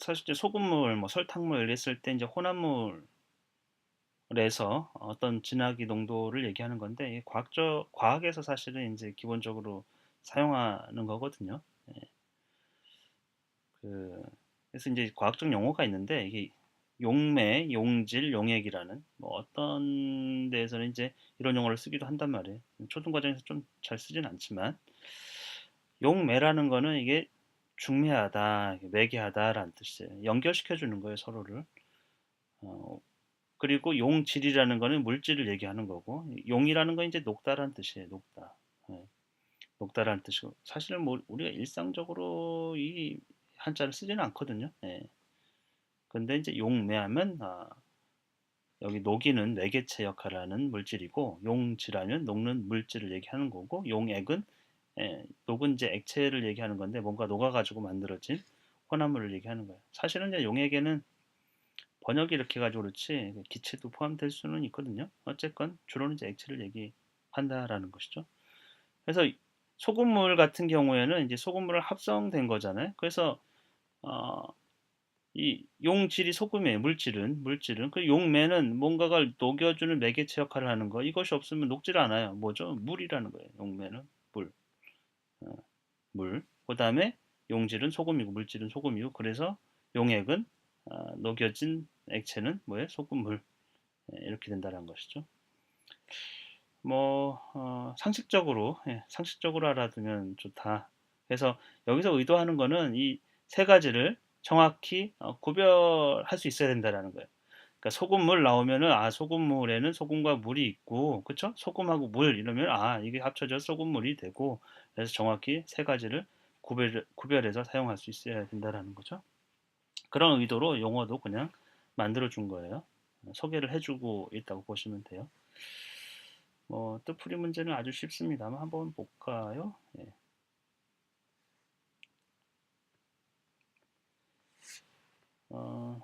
사실 이제 소금물, 뭐 설탕물 이랬을 때 이제 혼합물에서 어떤 진화기 농도를 얘기하는 건데 이 과학적 과학에서 사실은 이제 기본적으로 사용하는 거거든요. 예. 그 그래서 이제 과학적 용어가 있는데 이게 용매, 용질, 용액이라는 뭐 어떤 데에서는 이제 이런 용어를 쓰기도 한단 말이에요. 초등 과정에서 좀 잘 쓰진 않지만 용매라는 거는 이게 중매하다, 매개하다라는 뜻이에요. 연결시켜 주는 거예요, 서로를. 어, 그리고 용질이라는 거는 물질을 얘기하는 거고 용이라는 건 이제 녹다라는 뜻이에요. 녹다. 예. 녹다라는 뜻이고 사실은 뭐 우리가 일상적으로 이 한자를 쓰지는 않거든요. 예. 근데 이제 용매하면 아, 여기 녹이는 매개체 역할을 하는 물질이고 용질하면 녹는 물질을 얘기하는 거고 용액은 예, 녹은 이제 액체를 얘기하는 건데 뭔가 녹아가지고 만들어진 혼합물을 얘기하는 거예요. 사실은 이제 용액에는 번역이 이렇게 가지고 그렇지 기체도 포함될 수는 있거든요. 어쨌건 주로는 이제 액체를 얘기한다라는 것이죠. 그래서 소금물 같은 경우에는 이제 소금물을 합성된 거잖아요. 그래서 어, 이 용질이 소금이에요. 물질은 물질은 그 용매는 뭔가가 녹여주는 매개체 역할을 하는 거. 이것이 없으면 녹질 않아요. 뭐죠? 물이라는 거예요. 용매는 물. 어, 물. 그다음에 용질은 소금이고 물질은 소금이고 그래서 용액은 어, 녹여진 액체는 뭐예요? 소금물. 예, 이렇게 된다는 것이죠. 뭐 어, 상식적으로 예, 상식적으로 알아두면 좋다. 그래서 여기서 의도하는 거는 이 세 가지를 정확히 어, 구별할 수 있어야 된다라는 거예요. 그러니까 소금물 나오면은 아 소금물에는 소금과 물이 있고 그쵸? 소금하고 물 이러면 아 이게 합쳐져 소금물이 되고 그래서 정확히 세 가지를 구별, 구별해서 사용할 수 있어야 된다라는 거죠. 그런 의도로 용어도 그냥 만들어 준 거예요. 소개를 해주고 있다고 보시면 돼요. 뭐 뜻풀이 문제는 아주 쉽습니다만 한번 볼까요? 예. 어,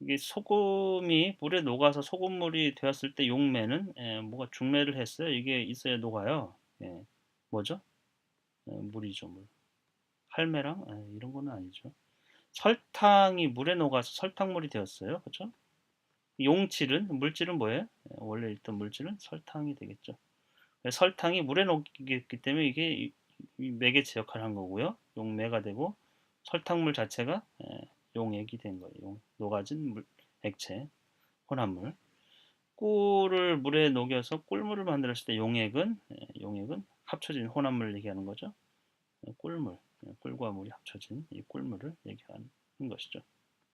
이게 소금이 물에 녹아서 소금물이 되었을 때 용매는 예, 뭐가 중매를 했어요. 이게 있어야 녹아요. 예, 뭐죠? 예, 물이죠, 물. 할매랑 예, 이런 거는 아니죠. 설탕이 물에 녹아서 설탕물이 되었어요. 그렇죠? 용질은 물질은 뭐예요? 예, 원래 있던 물질은 설탕이 되겠죠. 설탕이 물에 녹기 때문에 이게 매개체 역할을 한 거고요. 용매가 되고 설탕물 자체가 예, 용액이 된 거예요. 용, 녹아진 물, 액체, 혼합물. 꿀을 물에 녹여서 꿀물을 만들었을 때 용액은 예, 용액은 합쳐진 혼합물을 얘기하는 거죠. 예, 꿀물, 꿀과 물이 합쳐진 이 꿀물을 얘기하는 것이죠.